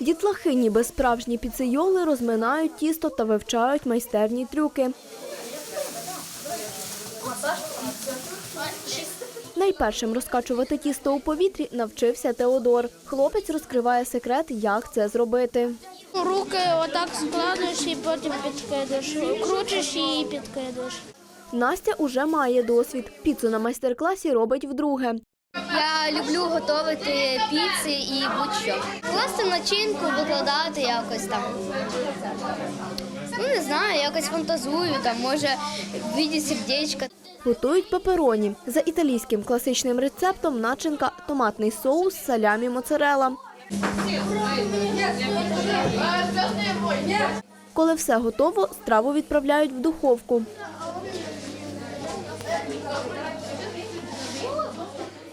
Дітлахи, ніби справжні піцейоли, розминають тісто та вивчають майстерні трюки. Найпершим розкачувати тісто у повітрі навчився Теодор. Хлопець розкриває секрет, як це зробити. Руки отак складуєш і потім підкидаєш. Крутиш і підкидаєш. Настя уже має досвід. Піцу на майстер-класі робить вдруге. Я люблю готувати піци і будь-що. Класти начинку, викладати якось там. Ну не знаю, якось фантазую, там може в віді сердечка. Готують пепероні. За італійським класичним рецептом начинка томатний соус, салямі, моцарела. Коли все готово, страву відправляють в духовку.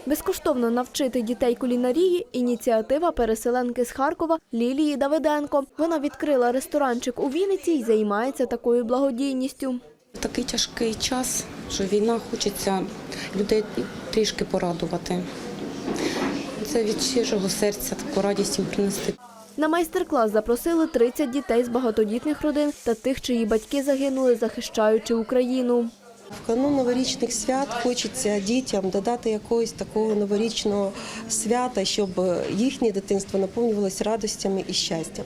Безкоштовно навчити дітей кулінарії – ініціатива переселенки з Харкова Лілії Давиденко. Вона відкрила ресторанчик у Вінниці і займається такою благодійністю. Такий тяжкий час, що війна хочеться людей трішки порадувати. Це від щирого серця таку радість їм принести. На майстер-клас запросили 30 дітей з багатодітних родин та тих, чиї батьки загинули, захищаючи Україну. В канун новорічних свят хочеться дітям додати якогось такого новорічного свята, щоб їхнє дитинство наповнювалося радостями і щастям.